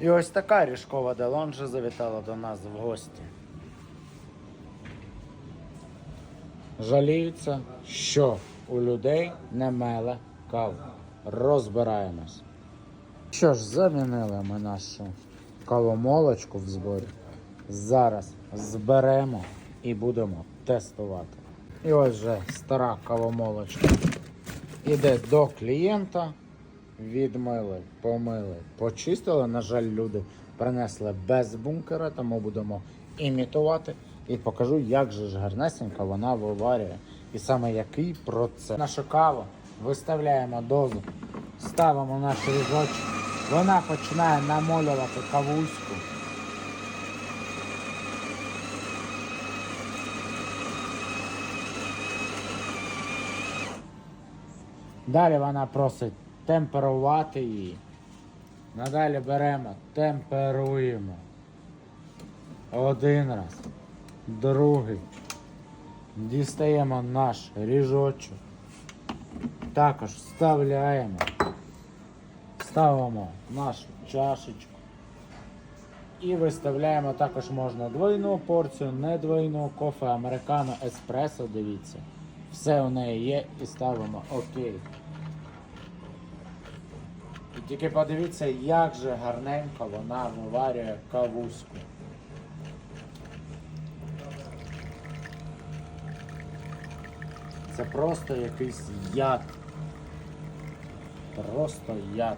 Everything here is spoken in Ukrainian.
І ось така ріжкова делонжа завітала до нас в гості. Жаліються, що у людей не меле каву. Розбираємось. Що ж, замінили ми нашу кавомолочку в зборі. Зараз зберемо і будемо тестувати. І ось вже стара кавомолочка іде до клієнта. Відмили, помили, почистили. На жаль, люди принесли без бункера, тому будемо імітувати. І покажу, як же ж гарнесенько вона виварює. І саме який процес. Нашу каву виставляємо дозу, ставимо наш ріжочок. Вона починає намолювати кавуську. Далі вона просить темперувати її. Надалі беремо, темперуємо. Один раз. Другий. Дістаємо наш ріжочок. Також вставляємо. Ставимо нашу чашечку. І виставляємо також можна двойну порцію, не двойну, кофе, американо, еспресо, дивіться. Все у неї є і ставимо окей. Тільки подивіться, як же гарненько вона виварює кавуску. Це просто якийсь яд. Просто яд.